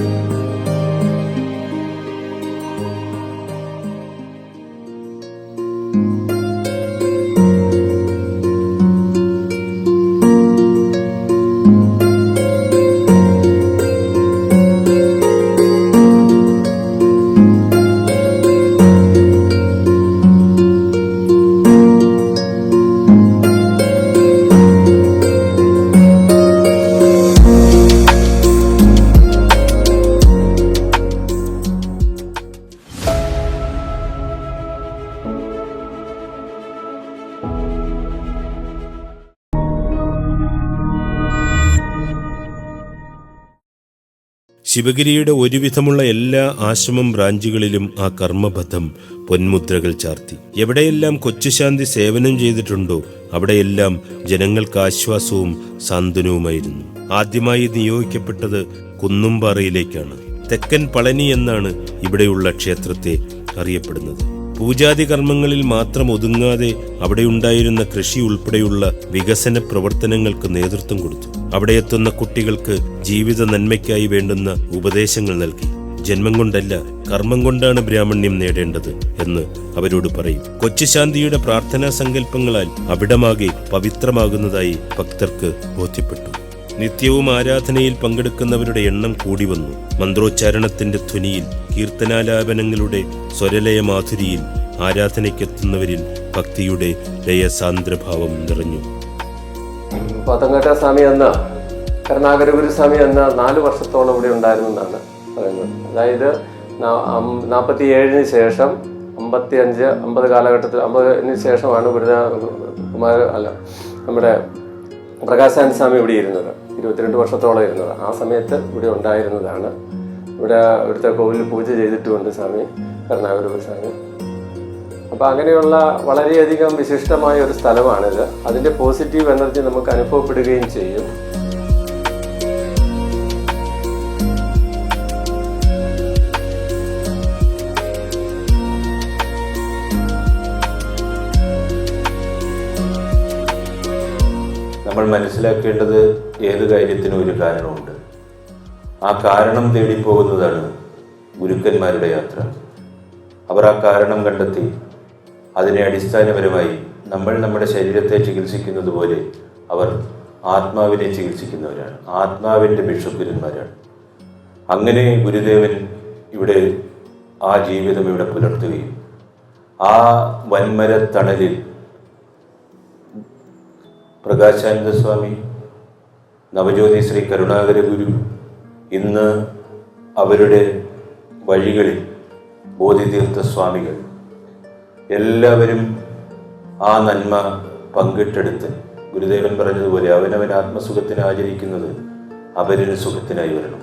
you. ശിവഗിരിയുടെ ഒരുവിധമുള്ള എല്ലാ ആശ്രമം ബ്രാഞ്ചുകളിലും ആ കർമ്മബദ്ധം പൊന്മുദ്രകൾ ചാർത്തി. എവിടെയെല്ലാം കൊച്ചുശാന്തി സേവനം ചെയ്തിട്ടുണ്ടോ അവിടെയെല്ലാം ജനങ്ങൾക്ക് ആശ്വാസവും സാന്ത്വനവുമായിരുന്നു. ആദ്യമായി നിയോഗിക്കപ്പെട്ടത് കുന്നുംപാറയിലേക്കാണ്. തെക്കൻ പളനി എന്നാണ് ഇവിടെയുള്ള ക്ഷേത്രത്തെ അറിയപ്പെടുന്നത്. പൂജാതി കർമ്മങ്ങളിൽ മാത്രം ഒതുങ്ങാതെ അവിടെയുണ്ടായിരുന്ന കൃഷി ഉൾപ്പെടെയുള്ള വികസന പ്രവർത്തനങ്ങൾക്ക് നേതൃത്വം കൊടുത്തു. അവിടെ എത്തുന്ന കുട്ടികൾക്ക് ജീവിത നന്മയ്ക്കായി വേണ്ടുന്ന ഉപദേശങ്ങൾ നൽകി. ജന്മം കൊണ്ടല്ല കർമ്മം കൊണ്ടാണ് ബ്രാഹ്മണ്യം നേടേണ്ടത് എന്ന് അവരോട് പറയും. കൊച്ചുശാന്തിയുടെ പ്രാർത്ഥനാ സങ്കല്പങ്ങളാൽ അവിടമാകെ പവിത്രമാകുന്നതായി ഭക്തർക്ക് ബോധ്യപ്പെട്ടു. നിത്യവും ആരാധനയിൽ പങ്കെടുക്കുന്നവരുടെ എണ്ണം കൂടി വന്നു. മന്ത്രോച്ചാരണത്തിന്റെ ധ്വനിയിൽ കീർത്തനാലാപനങ്ങളുടെ സ്വരലയ മാധുരിയിൽ ആരാധനയ്ക്കെത്തുന്നവരിൽ ഭക്തിയുടെ ലയസാന്ദ്രഭാവം നിറഞ്ഞു. പത്തങ്കട്ട സ്വാമി എന്ന കരുണാകരഗുരു സ്വാമി എന്ന നാല് വർഷത്തോളം ഇവിടെ ഉണ്ടായിരുന്നെന്നാണ് പറയുന്നത്. അതായത് നാൽപ്പത്തി ഏഴിന് ശേഷം അമ്പത്തി അഞ്ച് അമ്പത് കാലഘട്ടത്തിൽ അമ്പതിന് ശേഷമാണ് ഗുരുദ കുമാര അല്ല നമ്മുടെ പ്രകാശാനന്ദ സ്വാമി ഇവിടെ ഇരുന്നത്. ഇരുപത്തിരണ്ട് വർഷത്തോളം ഇരുന്നത്. ആ സമയത്ത് ഇവിടെ ഉണ്ടായിരുന്നതാണ്. ഇവിടെ ഇവിടുത്തെ കോവിലിൽ പൂജ ചെയ്തിട്ടുമുണ്ട് സ്വാമി കരുണാകരഗുരു സ്വാമി അപ്പോൾ അങ്ങനെയുള്ള വളരെയധികം വിശിഷ്ടമായ ഒരു സ്ഥലമാണിത്. അതിന്റെ പോസിറ്റീവ് എനർജി നമുക്ക് അനുഭവപ്പെടുകയും ചെയ്യും. നമ്മൾ മനസ്സിലാക്കേണ്ടത് ഏത് കാര്യത്തിനും ഒരു കാരണമുണ്ട്. ആ കാരണം തേടിപ്പോകുന്നതാണ് ഗുരുക്കന്മാരുടെ യാത്ര. അവർ ആ കാരണം കണ്ടെത്തി അതിനെ അടിസ്ഥാനപരമായി നമ്മൾ നമ്മുടെ ശരീരത്തെ ചികിത്സിക്കുന്നത് പോലെ അവർ ആത്മാവിനെ ചികിത്സിക്കുന്നവരാണ്. ആത്മാവിന്റെ ബിഷപ്പുരന്മാരാണ് അങ്ങനെ ഗുരുദേവൻ ഇവിടെ ആ ജീവിതം ഇവിടെ പുലർത്തുകയും ആ വൻമരത്തണലിൽ പ്രകാശാനന്ദ സ്വാമി നവജ്യോതി ശ്രീ കരുണാകര ഗുരു ഇന്ന് അവരുടെ വഴികളിൽ ബോധിതീർത്ഥ സ്വാമികൾ എല്ലാവരും ആ നന്മ പങ്കിട്ടെടുത്ത് ഗുരുദേവൻ പറഞ്ഞതുപോലെ അവനവൻ ആത്മസുഖത്തിന് ആചരിക്കുന്നത് അപരന് സുഖത്തിനായി വരണം.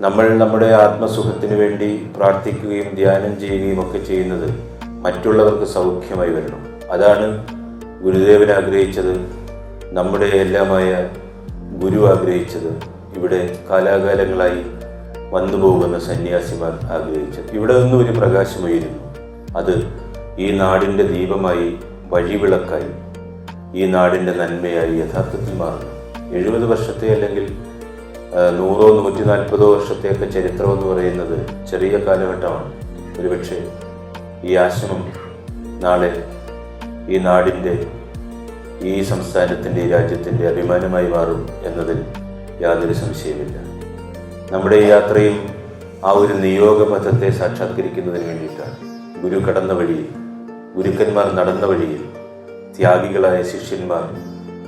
നമ്മൾ നമ്മുടെ ആത്മസുഖത്തിന് വേണ്ടി പ്രാർത്ഥിക്കുകയും ധ്യാനം ചെയ്യുകയും ഒക്കെ ചെയ്യുന്നത് മറ്റുള്ളവർക്ക് സൗഖ്യമായി വരണം. അതാണ് ഗുരുദേവൻ ആഗ്രഹിച്ചത് നമ്മുടെ എല്ലാമായ ഗുരു ആഗ്രഹിച്ചത്. ഇവിടെ കാലാകാലങ്ങളായി വന്നു പോകുന്ന സന്യാസിമാർ ആഗ്രഹിച്ചത്. ഇവിടെ നിന്നും ഒരു പ്രകാശമായിരുന്നു അത് ഈ നാടിന്റെ ദീപമായി വഴിവിളക്കായി ഈ നാടിന്റെ നന്മയായി യഥാർത്ഥത്തിൽ മാറുന്നു. എഴുപത് വർഷത്തെ അല്ലെങ്കിൽ നൂറോ നൂറ്റി നാൽപ്പതോ വർഷത്തെയൊക്കെ ചരിത്രം എന്ന് പറയുന്നത് ചെറിയ കാലഘട്ടമാണ്. ഒരുപക്ഷെ ഈ ആശ്രമം നാളെ ഈ നാടിന്റെ ഈ സംസ്ഥാനത്തിന്റെ ഈ രാജ്യത്തിന്റെ അഭിമാനമായി മാറും എന്നതിൽ യാതൊരു സംശയമില്ല നമ്മുടെ ഈ യാത്രയും ആ ഒരു നിയോഗപഥത്തെ സാക്ഷാത്കരിക്കുന്നതിന് വേണ്ടിയിട്ടാണ്. ഗുരു കടന്ന വഴി ഗുരുക്കന്മാർ നടന്ന വഴിയിൽ ത്യാഗികളായ ശിഷ്യന്മാർ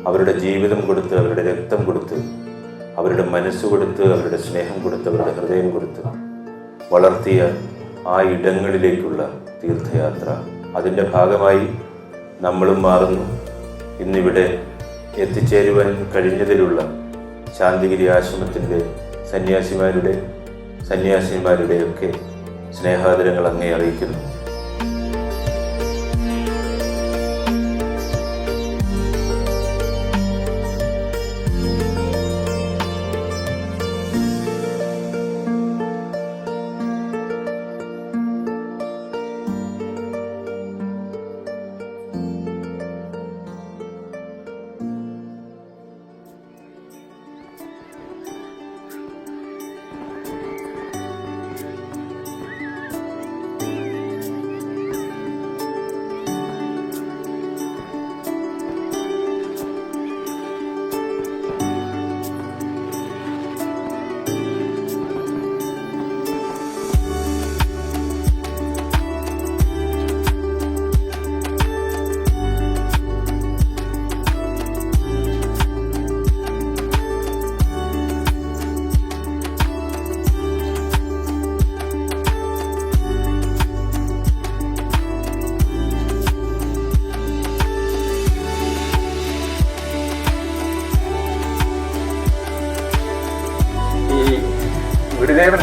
അവരുടെ ജീവിതം കൊടുത്ത് അവരുടെ രക്തം കൊടുത്ത് അവരുടെ മനസ്സ് കൊടുത്ത് അവരുടെ സ്നേഹം കൊടുത്ത് അവരുടെ ഹൃദയം കൊടുത്ത് വളർത്തിയ ആ ഇടങ്ങളിലേക്കുള്ള തീർത്ഥയാത്ര. അതിന്റെ ഭാഗമായി നമ്മളും മാറുന്നു. ഇന്നിവിടെ എത്തിച്ചേരുവാൻ കഴിഞ്ഞതിലുള്ള ശാന്തിഗിരി ആശ്രമത്തിന്റെ സന്യാസിമാരുടെ സന്യാസിമാരുടെയൊക്കെ സ്നേഹാദരങ്ങൾ അങ്ങേ അറിയിക്കുന്നു.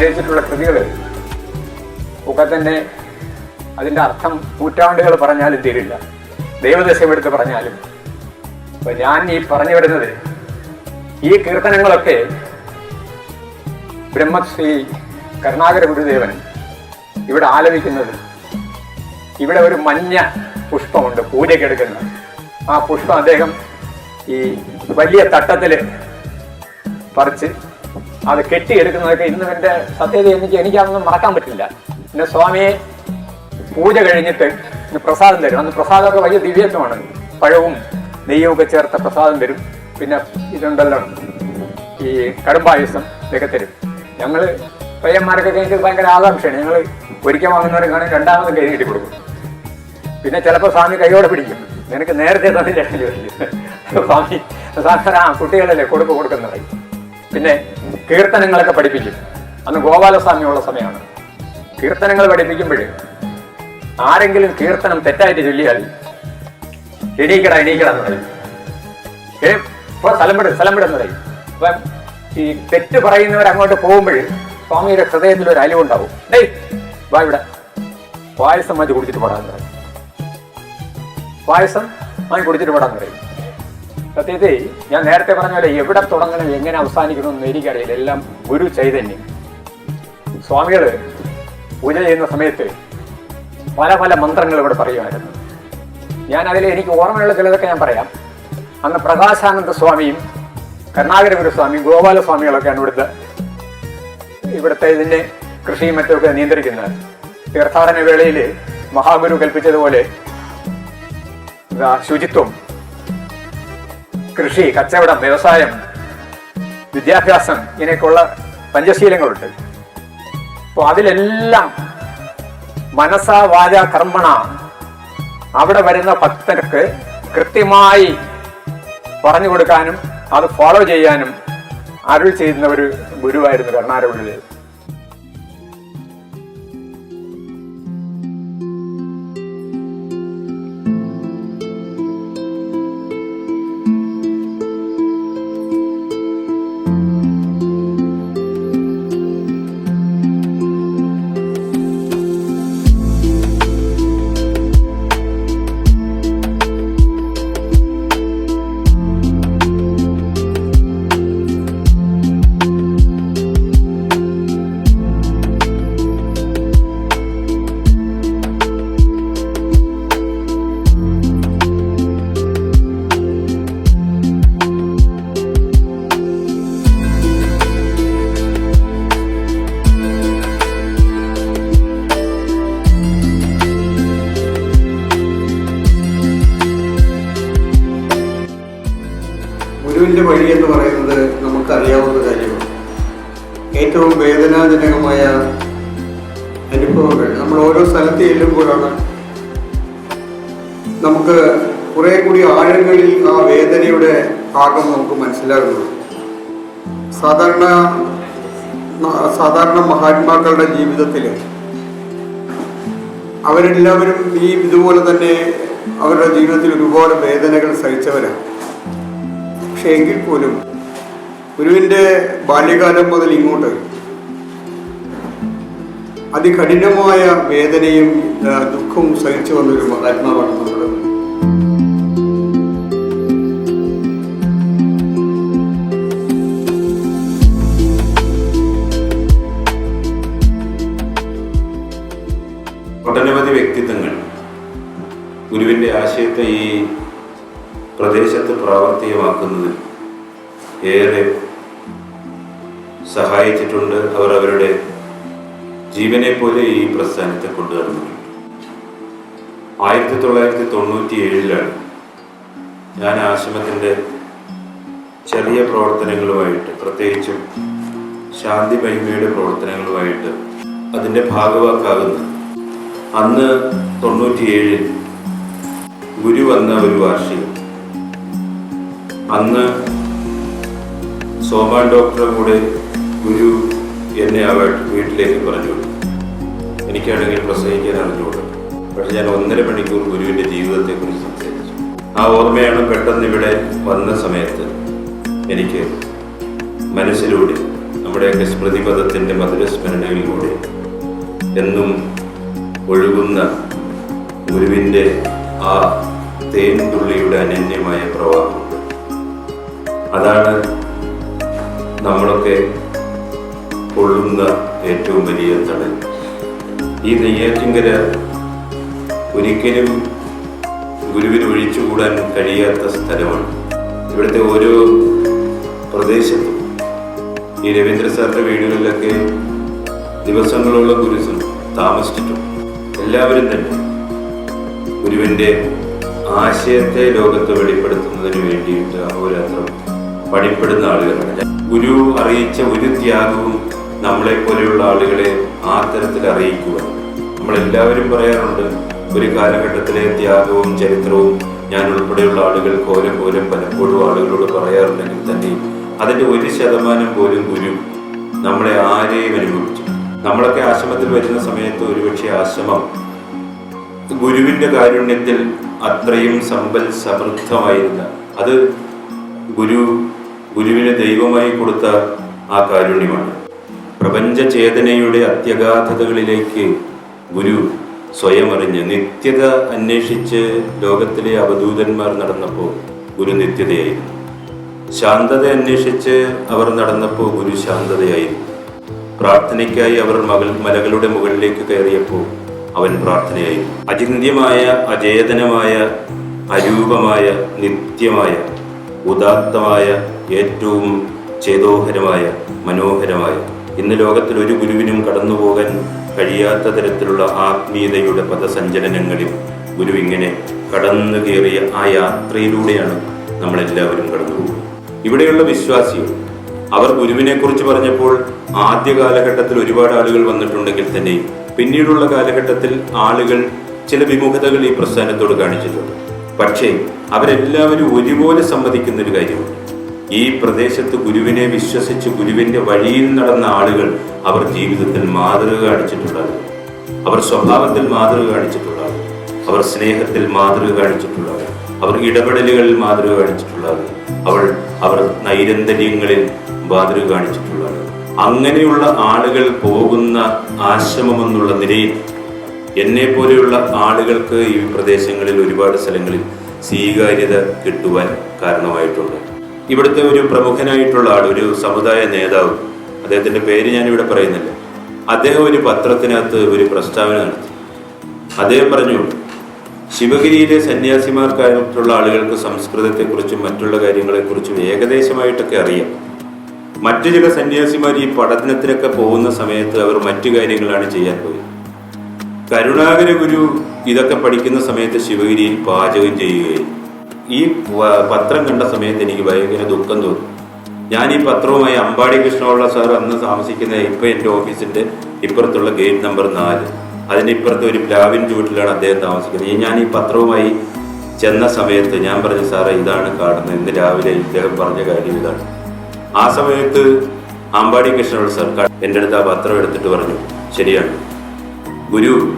ഗുരുദേവൻ രചിച്ചിട്ടുള്ള കൃതികൾ. ഒക്കെ തന്നെ അതിന്റെ അർത്ഥം നൂറ്റാണ്ടുകൾ പറഞ്ഞാലും തീരില്ല. ദൈവദശം എടുത്ത് പറഞ്ഞാലും. അപ്പൊ ഞാൻ ഈ പറഞ്ഞു വരുന്നത് ഈ കീർത്തനങ്ങളൊക്കെ ബ്രഹ്മശ്രീ കരുണാകര ഗുരുദേവൻ ഇവിടെ ആലപിക്കുന്നത്. ഇവിടെ ഒരു മഞ്ഞ പുഷ്പമുണ്ട് പൂജയ്ക്കെടുക്കുന്ന ആ പുഷ്പം അദ്ദേഹം ഈ വലിയ തട്ടത്തിൽ പറിച്ച് അത് കെട്ടിയെടുക്കുന്നതൊക്കെ ഇന്ന് എന്റെ സത്യത എനിക്ക് എനിക്കതൊന്നും മറക്കാൻ പറ്റില്ല. പിന്നെ സ്വാമിയെ പൂജ കഴിഞ്ഞിട്ട് പ്രസാദം തരും. അന്ന് പ്രസാദമൊക്കെ വലിയ ദിവ്യത്വമാണ്. പഴവും നെയ്യുമൊക്കെ ചേർത്ത പ്രസാദം തരും. പിന്നെ ഇതുണ്ടല്ലോ ഈ കടുംബായുസം ഇതൊക്കെ തരും. ഞങ്ങൾ പയ്യന്മാർക്കൊക്കെ എനിക്ക് ഭയങ്കര ആകാംക്ഷയാണ്. ഞങ്ങൾ ഒരിക്കൽ വാങ്ങുന്നവരെ കാണാൻ രണ്ടാമതും കൈ കെട്ടി കൊടുക്കും. പിന്നെ ചിലപ്പോൾ സ്വാമി കൈയോടെ പിടിക്കും. നിനക്ക് നേരത്തെ തന്നില്ല. സ്വാമി സാധാരണ കുട്ടികളല്ലേ കൊടുപ്പ് കൊടുക്കുന്നതായി. പിന്നെ കീർത്തനങ്ങളൊക്കെ പഠിപ്പിക്കും. അന്ന് ഗോപാലസ്വാമിയുള്ള സമയമാണ്. കീർത്തനങ്ങൾ പഠിപ്പിക്കുമ്പോഴേ ആരെങ്കിലും കീർത്തനം തെറ്റായിട്ട് ചൊല്ലിയാൽ എണീക്കട എണീക്കട എന്ന് പറയും. ഏ ഇപ്പൊ സ്ഥലം വിട് സ്ഥലം വിടെന്ന് പറയും. അപ്പൊ ഈ തെറ്റ് പറയുന്നവർ അങ്ങോട്ട് പോകുമ്പോൾ സ്വാമിയുടെ ഹൃദയത്തിൽ ഒരു അലിവുണ്ടാവും ഡേയ് വാ ഇവിടെ. പായസം മാറ്റി കുടിച്ചിട്ട് പോടാന്ന് പറയും. പായസം മാറ്റി കുടിച്ചിട്ട് പോടാന്ന് പറയും. സത്യത്തിൽ ഞാൻ നേരത്തെ പറഞ്ഞ പോലെ എവിടെ തുടങ്ങണം എങ്ങനെ അവസാനിക്കണം എന്ന് എനിക്കറിയില്ല. എല്ലാം ഗുരു ചൈതന്യം. സ്വാമികൾ പൂജ ചെയ്യുന്ന സമയത്ത് പല പല മന്ത്രങ്ങൾ ഇവിടെ പറയുമായിരുന്നു. ഞാൻ അതിൽ എനിക്ക് ഓർമ്മയുള്ള ചിലതൊക്കെ ഞാൻ പറയാം. അന്ന് പ്രകാശാനന്ദ സ്വാമിയും കരുണാകര ഗുരുസ്വാമിയും ഗോപാലസ്വാമികളൊക്കെയാണ് ഇവിടുത്തെ ഇവിടുത്തെ ഇതിന്റെ കൃഷിയും മറ്റുമൊക്കെ നിയന്ത്രിക്കുന്നത്. തീർത്ഥാടന വേളയിൽ മഹാഗുരു കൽപ്പിച്ചതുപോലെ ശുചിത്വം കൃഷി കച്ചവടം വ്യവസായം വിദ്യാഭ്യാസം ഇങ്ങനെയൊക്കെയുള്ള പഞ്ചശീലങ്ങളുണ്ട്. അപ്പോൾ അതിലെല്ലാം മനസ വാച കർമ്മണ അവിടെ വരുന്ന ഭക്തർക്ക് കൃത്യമായി പറഞ്ഞു കൊടുക്കാനും അത് ഫോളോ ചെയ്യാനും അരുൾ ചെയ്യുന്ന ഒരു ഗുരുവായിരുന്നു കർണാടക ഗുരുവിന്റെ വഴി എന്ന് പറയുന്നത് നമുക്കറിയാവുന്ന കാര്യമാണ്. ഏറ്റവും വേദനാജനകമായ അനുഭവങ്ങൾ നമ്മൾ ഓരോ സ്ഥലത്ത് ചെല്ലുമ്പോഴാണ് നമുക്ക് കുറെ കൂടി ആഴങ്ങളിൽ ആ വേദനയുടെ ഭാഗം നമുക്ക് മനസ്സിലാകുന്നത്. സാധാരണ സാധാരണ മഹാത്മാക്കളുടെ ജീവിതത്തിൽ അവരെല്ലാവരും ഈ ഇതുപോലെ തന്നെ അവരുടെ ജീവിതത്തിൽ ഒരുപാട് വേദനകൾ സഹിച്ചവരാണ്. പക്ഷെ എങ്കിൽ പോലും ഗുരുവിന്റെ ബാല്യകാലം മുതൽ ഇങ്ങോട്ട് അതികഠിനമായ വേദനയും ദുഃഖവും സഹിച്ചു വന്നൊരു മഹാത്മാവാണ് നമ്മുടെ ഒട്ടനവധി വ്യക്തിത്വങ്ങൾ. ഗുരുവിന്റെ ആശയത്തെ ഈ പ്രദേശത്ത് പ്രാവർത്തികമാക്കുന്നതിൽ ഏറെ സഹായിച്ചിട്ടുണ്ട്. അവർ അവരുടെ ജീവനെ പോലെ ഈ പ്രസ്ഥാനത്തെ കൊണ്ടുവരുന്നുണ്ട് ആയിരത്തി തൊള്ളായിരത്തി തൊണ്ണൂറ്റി ഏഴിലാണ് ഞാൻ ആശ്രമത്തിന്റെ ചെറിയ പ്രവർത്തനങ്ങളുമായിട്ട് പ്രത്യേകിച്ചും ശാന്തി മഹിമയുടെ പ്രവർത്തനങ്ങളുമായിട്ട് അതിന്റെ ഭാഗവാക്കാകുന്നത്. അന്ന് തൊണ്ണൂറ്റിയേഴിൽ ഗുരു വന്ന ഒരു വാർഷികം. അന്ന് സോമാൻ ഡോക്ടറെ കൂടെ ഗുരു എന്നെ അവൾ വീട്ടിലേക്ക് പറഞ്ഞു. എനിക്കാണെങ്കിൽ പ്രസംഗിക്കാൻ അറിഞ്ഞുകൂടും. പക്ഷെ ഞാൻ ഒന്നര മണിക്കൂർ ഗുരുവിന്റെ ജീവിതത്തെക്കുറിച്ച് സംസാരിച്ചു. ആ ഓർമ്മയാണ് പെട്ടെന്ന് ഇവിടെ വന്ന സമയത്ത് എനിക്ക് മനസ്സിലൂടെ നമ്മുടെയൊക്കെ സ്മൃതിപഥത്തിന്റെ മധുരസ്മരണയിലൂടെ എന്നും ഒഴുകുന്ന ഗുരുവിന്റെ ആ തേൻ തുള്ളിയുടെ അനന്യമായ പ്രവാഹമുണ്ട് അതാണ് നമ്മളൊക്കെ കൊള്ളുന്ന ഏറ്റവും വലിയ തടൽ ഈ നെയ്യാറ്റിങ്കര ഒരിക്കലും ഗുരുവിന് ഒഴിച്ചുകൂടാൻ കഴിയാത്ത സ്ഥലമാണ്. ഇവിടുത്തെ ഓരോ പ്രദേശത്തും ഈ രവീന്ദ്ര സാറിന്റെ വീടുകളിലൊക്കെ ദിവസങ്ങളോളം ഗുരുസും താമസിച്ചിട്ടുണ്ട് എല്ലാവരും തന്നെ ഗുരുവിന്റെ ആശയത്തെ ലോകത്ത് വെളിപ്പെടുത്തുന്നതിന് വേണ്ടിയിട്ട് അഹോരാത്രം പണിപ്പെടുന്ന ആളുകളാണ് ഗുരു അറിയിച്ച ഒരു ത്യാഗവും നമ്മളെ പോലെയുള്ള ആളുകളെ ആ തരത്തിൽ അറിയിക്കുക. നമ്മളെല്ലാവരും പറയാറുണ്ട് ഒരു കാലഘട്ടത്തിലെ ത്യാഗവും ചരിത്രവും ഞാൻ ഉൾപ്പെടെയുള്ള ആളുകൾ കോലം കോലം പലപ്പോഴും ആളുകളോട് പറയാറുണ്ടെങ്കിൽ തന്നെ അതിന്റെ ഒരു ശതമാനം പോലും ഗുരു നമ്മളെ ആരെയും അനുഭവിച്ചു. നമ്മളൊക്കെ ആശ്രമത്തിൽ വരുന്ന സമയത്ത് ഒരുപക്ഷെ ആശ്രമം ഗുരുവിന്റെ കാരുണ്യത്തിൽ അത്രയും സമ്പൽ സമൃദ്ധമായിരുന്ന അത് ഗുരു ഗുരുവിന് ദൈവമായി കൊടുത്ത ആ കാരുണ്യമാണ്. പ്രപഞ്ച ചേതനയുടെ അത്യഗാധതകളിലേക്ക് ഗുരു സ്വയം അറിഞ്ഞ് നിത്യത അന്വേഷിച്ച് ലോകത്തിലെ അവധൂതന്മാർ നടന്നപ്പോൾ ഗുരു നിത്യതയായിരുന്നു. ശാന്തത അന്വേഷിച്ച് അവർ നടന്നപ്പോൾ ഗുരു ശാന്തതയായിരുന്നു. പ്രാർത്ഥനയ്ക്കായി അവർ മകൾ മലകളുടെ മുകളിലേക്ക് കയറിയപ്പോൾ അവൻ പ്രാർത്ഥനയായിരുന്നു. അചിന്ത്യമായ അചേതനമായ അരൂപമായ നിത്യമായ ഉദാത്തമായ ഏറ്റവും ചേതോഹരമായ മനോഹരമായ. ഇന്ന് ലോകത്തിൽ ഒരു ഗുരുവിനും കടന്നുപോകാൻ കഴിയാത്ത തരത്തിലുള്ള ആത്മീയതയുടെ പദസഞ്ചലനങ്ങളിൽ ഗുരു ഇങ്ങനെ കടന്നു കയറിയ ആ യാത്രയിലൂടെയാണ് നമ്മളെല്ലാവരും കടന്നു പോകുന്നത് ഇവിടെയുള്ള വിശ്വാസികൾ അവർ ഗുരുവിനെ കുറിച്ച് പറഞ്ഞപ്പോൾ ആദ്യ കാലഘട്ടത്തിൽ ഒരുപാട് ആളുകൾ വന്നിട്ടുണ്ടെങ്കിൽ തന്നെ പിന്നീടുള്ള കാലഘട്ടത്തിൽ ആളുകൾ ചില വിമുഖതകൾ ഈ പ്രസ്ഥാനത്തോട് കാണിച്ചിട്ടുണ്ട്. പക്ഷേ അവരെല്ലാവരും ഒരുപോലെ സമ്മതിക്കുന്ന ഒരു കാര്യമുണ്ട്. ഈ പ്രദേശത്ത് ഗുരുവിനെ വിശ്വസിച്ച് ഗുരുവിന്റെ വഴിയിൽ നടന്ന ആളുകൾ അവർ ജീവിതത്തിൽ മാതൃക കാണിച്ചിട്ടുള്ളത് അവർ സ്വഭാവത്തിൽ മാതൃക കാണിച്ചിട്ടുള്ളത് അവർ സ്നേഹത്തിൽ മാതൃക കാണിച്ചിട്ടുള്ളത് അവർ ഇടപെടലുകളിൽ മാതൃക കാണിച്ചിട്ടുള്ളത് അവൾ അവർ നൈരന്തര്യങ്ങളിൽ മാതൃക കാണിച്ചിട്ടുള്ളത് അങ്ങനെയുള്ള ആളുകൾ പോകുന്ന ആശ്രമമെന്നുള്ള നിലയിൽ എന്നെ പോലെയുള്ള ആളുകൾക്ക് ഈ പ്രദേശങ്ങളിൽ ഒരുപാട് സ്ഥലങ്ങളിൽ സ്വീകാര്യത കിട്ടുവാൻ കാരണമായിട്ടുണ്ട്. ഇവിടുത്തെ ഒരു പ്രമുഖനായിട്ടുള്ള ആൾ ഒരു സമുദായ നേതാവ്. അദ്ദേഹത്തിന്റെ പേര് ഞാനിവിടെ പറയുന്നില്ല. അദ്ദേഹം ഒരു പത്രത്തിനകത്ത് ഒരു പ്രസ്താവന നടത്തി. അദ്ദേഹം പറഞ്ഞു ശിവഗിരിയിലെ സന്യാസിമാർക്കായിട്ടുള്ള ആളുകൾക്ക് സംസ്കൃതത്തെക്കുറിച്ചും മറ്റുള്ള കാര്യങ്ങളെക്കുറിച്ചും ഏകദേശമായിട്ടൊക്കെ അറിയാം. മറ്റു ചില സന്യാസിമാർ ഈ പഠനത്തിനൊക്കെ പോകുന്ന സമയത്ത് അവർ മറ്റു കാര്യങ്ങളാണ് ചെയ്യാൻ പോയത് കരുണാകര ഗുരു ഇതൊക്കെ പഠിക്കുന്ന സമയത്ത് ശിവഗിരിയിൽ പാചകം ചെയ്യുകയും ഈ പത്രം കണ്ട സമയത്ത് എനിക്ക് ഭയങ്കര ദുഃഖം തോന്നി. ഞാൻ ഈ പത്രവുമായി അമ്പാടി കൃഷ്ണപിള്ള സാർ അന്ന് താമസിക്കുന്ന ഇപ്പൊ എന്റെ ഓഫീസിന്റെ ഇപ്പുറത്തുള്ള ഗേറ്റ് നമ്പർ നാല്. അതിന്റെ ഇപ്പുറത്തെ ഒരു പ്ലാവിൻ വീട്ടിലാണ് അദ്ദേഹം താമസിക്കുന്നത്. ഈ ഞാൻ ഈ പത്രവുമായി ചെന്ന സമയത്ത് ഞാൻ പറഞ്ഞു സാറേ ഇതാണ് കാണുന്നത്. ഇന്ന് രാവിലെ ഇദ്ദേഹം പറഞ്ഞ കാര്യം ഇതാണ്. ആ സമയത്ത് അമ്പാടി കൃഷ്ണപിള്ള സാർ എന്റെ അടുത്ത് ആ പത്രം എടുത്തിട്ട് പറഞ്ഞു. ശരിയാണ്. ഗുരു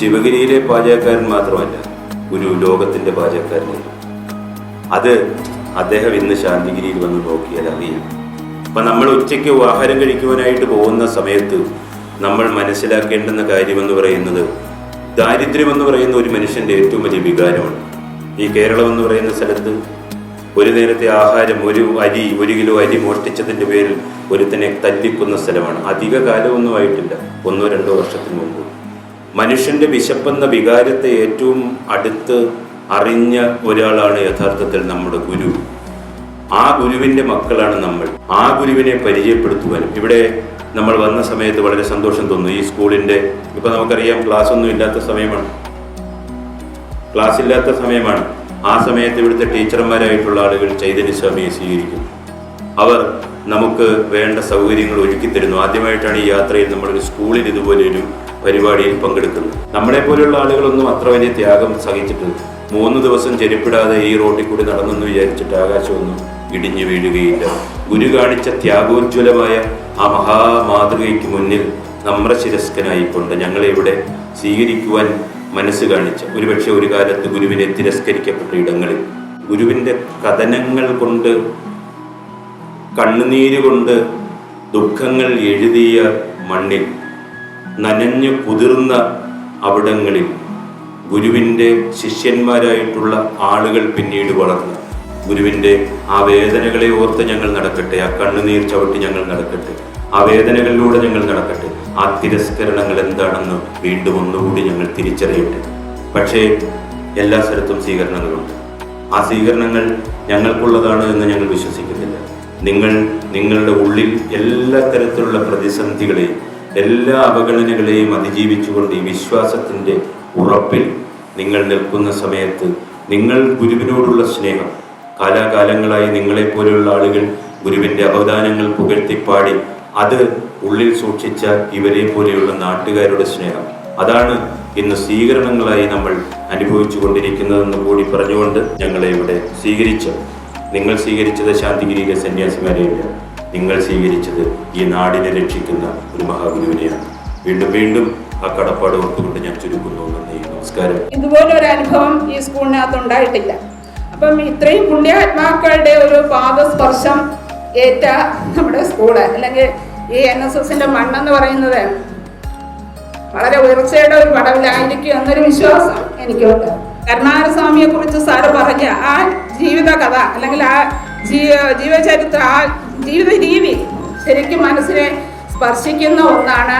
ശിവഗിരിയിലെ പാചകക്കാരൻ മാത്രമല്ല ഗുരു ലോകത്തിന്റെ പാചകക്കാരനാണ് അത് അദ്ദേഹം ഇന്ന് ശാന്തിഗിരിയിൽ വന്ന് നോക്കിയാൽ അറിയാം. അപ്പൊ നമ്മൾ ഉച്ചയ്ക്ക് ആഹാരം കഴിക്കുവാനായിട്ട് പോകുന്ന സമയത്ത് നമ്മൾ മനസ്സിലാക്കേണ്ടുന്ന കാര്യമെന്ന് പറയുന്നത് ദാരിദ്ര്യം എന്ന് പറയുന്ന ഒരു മനുഷ്യന്റെ ഏറ്റവും വലിയ വികാരമാണ്. ഈ കേരളം എന്ന് പറയുന്ന സ്ഥലത്ത് ഒരു നേരത്തെ ആഹാരം ഒരു അരി ഒരു കിലോ അരി മോഷ്ടിച്ചതിന്റെ പേരിൽ ഒരുത്തനെ തല്ലിക്കുന്ന സ്ഥലമാണ്. അധിക കാലമൊന്നും ആയിട്ടില്ല. ഒന്നോ രണ്ടോ വർഷത്തിന് മുമ്പ്. മനുഷ്യന്റെ വിശപ്പെന്ന വികാരത്തെ ഏറ്റവും അടുത്ത് അറിഞ്ഞ ഒരാളാണ് യഥാർത്ഥത്തിൽ നമ്മുടെ ഗുരു. ആ ഗുരുവിന്റെ മക്കളാണ് നമ്മൾ. ആ ഗുരുവിനെ പരിചയപ്പെടുത്തുവാനും. ഇവിടെ നമ്മൾ വന്ന സമയത്ത് വളരെ സന്തോഷം തോന്നുന്നു. ഈ സ്കൂളിന്റെ ഇപ്പൊ നമുക്കറിയാം ക്ലാസ് ഒന്നും ഇല്ലാത്ത സമയമാണ്. ക്ലാസ് ഇല്ലാത്ത സമയമാണ്. ആ സമയത്ത് ഇവിടുത്തെ ടീച്ചർമാരായിട്ടുള്ള ആളുകൾ ചൈതന്യ സ്വാമിയെ സ്വീകരിക്കുന്നു. അവർ നമുക്ക് വേണ്ട സൗകര്യങ്ങൾ ഒരുക്കി തരുന്നു. ആദ്യമായിട്ടാണ് ഈ യാത്രയിൽ നമ്മളൊരു സ്കൂളിൽ ഇതുപോലെ ഒരു പരിപാടിയിൽ പങ്കെടുക്കുന്നത്. നമ്മളെ പോലെയുള്ള ആളുകളൊന്നും അത്ര വലിയ ത്യാഗം സഹിച്ചിട്ടുണ്ട് മൂന്ന് ദിവസം ചെരുപ്പിടാതെ ഈ റോട്ടിൽ കൂടി നടന്നെന്ന് വിചാരിച്ചിട്ട് ആകാശമൊന്നും ഇടിഞ്ഞു വീഴുകയില്ല. ഗുരു കാണിച്ച ത്യാഗോജ്വലമായ ആ മഹാമാതൃകയ്ക്ക് മുന്നിൽ നമ്രശിരസ്കനായിക്കൊണ്ട് ഞങ്ങളെ ഇവിടെ സ്വീകരിക്കുവാൻ മനസ്സ് കാണിച്ച. ഒരുപക്ഷെ ഒരു കാലത്ത് ഗുരുവിനെ തിരസ്കരിക്കപ്പെട്ട ഇടങ്ങളിൽ. ഗുരുവിന്റെ കഥനങ്ങൾ കൊണ്ട് കണ്ണുനീര് കൊണ്ട് ദുഃഖങ്ങൾ എഴുതിയ മണ്ണിൽ നനഞ്ഞു കുതിർന്ന അവിടങ്ങളിൽ ഗുരുവിന്റെ ശിഷ്യന്മാരായിട്ടുള്ള ആളുകൾ പിന്നീട് വളർന്നു. ഗുരുവിന്റെ ആ വേദനകളെ ഓർത്ത് ഞങ്ങൾ നടക്കട്ടെ ആ കണ്ണുനീർ ചവിട്ടി ഞങ്ങൾ നടക്കട്ടെ ആ വേദനകളിലൂടെ ഞങ്ങൾ നടക്കട്ടെ ആ തിരസ്കരണങ്ങൾ എന്താണെന്ന് വീണ്ടും ഒന്നുകൂടി ഞങ്ങൾ തിരിച്ചറിയട്ടെ. പക്ഷേ എല്ലാ സ്ഥലത്തും സ്വീകരണങ്ങളുണ്ട്. ആ സ്വീകരണങ്ങൾ ഞങ്ങൾക്കുള്ളതാണ് എന്ന് ഞങ്ങൾ വിശ്വസിക്കുന്നില്ല. നിങ്ങൾ നിങ്ങളുടെ ഉള്ളിൽ എല്ലാ തരത്തിലുള്ള പ്രതിസന്ധികളെയും എല്ലാ അവഗണനകളെയും അതിജീവിച്ചുകൊണ്ട് ഈ വിശ്വാസത്തിന്റെ ഉറപ്പിൽ നിങ്ങൾ നിൽക്കുന്ന സമയത്ത് നിങ്ങൾ ഗുരുവിനോടുള്ള സ്നേഹം. കാലാകാലങ്ങളായി നിങ്ങളെപ്പോലെയുള്ള ആളുകൾ ഗുരുവിന്റെ അവദാനങ്ങൾ പുകഴ്ത്തിപ്പാടി അത് ഉള്ളിൽ സൂക്ഷിച്ച ഇവരെ പോലെയുള്ള നാട്ടുകാരുടെ സ്നേഹം. അതാണ് ഇന്ന് സ്വീകരണങ്ങളായി നമ്മൾ അനുഭവിച്ചു കൊണ്ടിരിക്കുന്നതെന്ന് കൂടി പറഞ്ഞുകൊണ്ട് ഞങ്ങളെ ഇവിടെ സ്വീകരിച്ചു. നിങ്ങൾ സ്വീകരിച്ചത് ശാന്തിഗിരിയിലെ സന്യാസിമാരെയല്ല നിങ്ങൾ സ്വീകരിച്ചത് ഈ നാടിനെ രക്ഷിക്കുന്ന ഒരു മഹാഗുരുവിനെയാണ്. വീണ്ടും വീണ്ടും ആ കടപ്പാട് ഓർത്തുകൊണ്ട് ഞാൻ ചുരുക്കുന്നു. നന്ദി. നമസ്കാരം. ഇതുപോലെ ഒരു അനുഭവം ഈ സ്കൂളിനകത്ത് ഉണ്ടായിട്ടില്ല അപ്പം ഇത്രയും പുണ്യാത്മാക്കളുടെ ഒരു പാദസ്പർശം ഏറ്റ നമ്മുടെ സ്കൂൾ അല്ലെങ്കിൽ ഈ എൻ എസ് എസിന്റെ മണ്ണെന്ന് പറയുന്നത് വളരെ ഉയർച്ചയുടെ ഒരു പടവിലായിരിക്കും എന്നൊരു വിശ്വാസം എനിക്കുണ്ട്. കരുണാകരസ്വാമിയെ കുറിച്ച് സാറ് പറഞ്ഞ ആ ജീവിത കഥ അല്ലെങ്കിൽ ആ ജീവ ജീവചരിത്രം ആ ജീവിത രീതി ശരിക്കും മനസ്സിനെ സ്പർശിക്കുന്ന ഒന്നാണ്